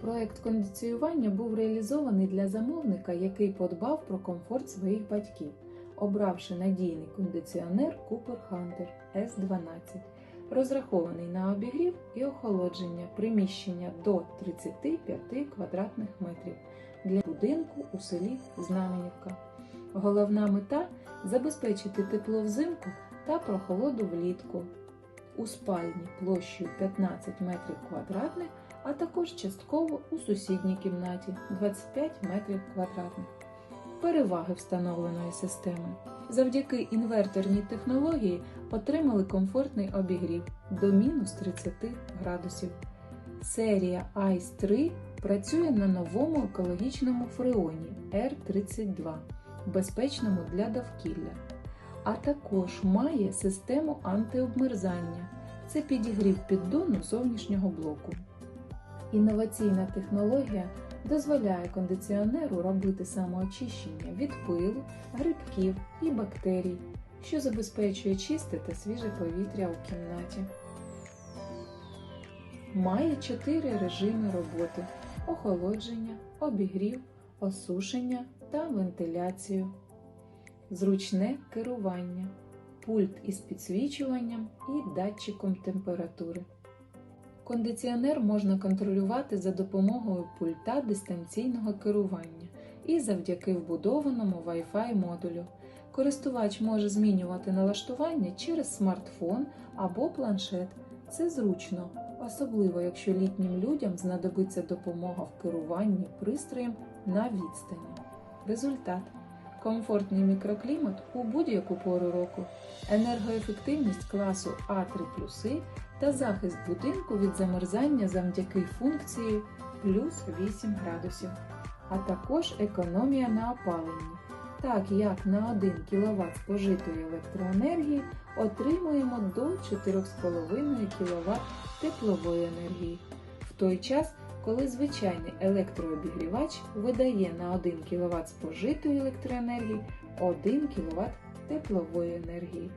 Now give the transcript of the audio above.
Проект кондиціювання був реалізований для замовника, який подбав про комфорт своїх батьків, обравши надійний кондиціонер Cooper Hunter S12, розрахований на обігрів і охолодження приміщення до 35 квадратних метрів для будинку у селі Знаменівка. Головна мета забезпечити тепло взимку та прохолоду влітку. У спальні площею 15 метрів квадратних, а також частково у сусідній кімнаті 25 метрів квадратних. Переваги встановленої системи. Завдяки інверторній технології отримали комфортний обігрів до мінус 30 градусів. Серія ICE 3 працює на новому екологічному фреоні R32, безпечному для довкілля, а також має систему антиобмерзання. Це підігрів піддону зовнішнього блоку. Інноваційна технологія дозволяє кондиціонеру робити самоочищення від пилу, грибків і бактерій, що забезпечує чисте та свіже повітря у кімнаті. Має чотири режими роботи: охолодження, обігрів, осушення та вентиляцію, зручне керування, пульт із підсвічуванням і датчиком температури. Кондиціонер можна контролювати за допомогою пульта дистанційного керування і завдяки вбудованому Wi-Fi модулю. Користувач може змінювати налаштування через смартфон або планшет. Це зручно, особливо якщо літнім людям знадобиться допомога в керуванні пристроєм на відстані. Результат комфортний мікроклімат у будь-яку пору року, енергоефективність класу А3 та захист будинку від замерзання завдяки функції плюс 8 градусів, а також економія на опаленні. Так як на 1 кВт спожитої електроенергії отримуємо до 4,5 кВт теплової енергії, в той час, коли звичайний електрообігрівач видає на 1 кВт спожитої електроенергії 1 кВт теплової енергії.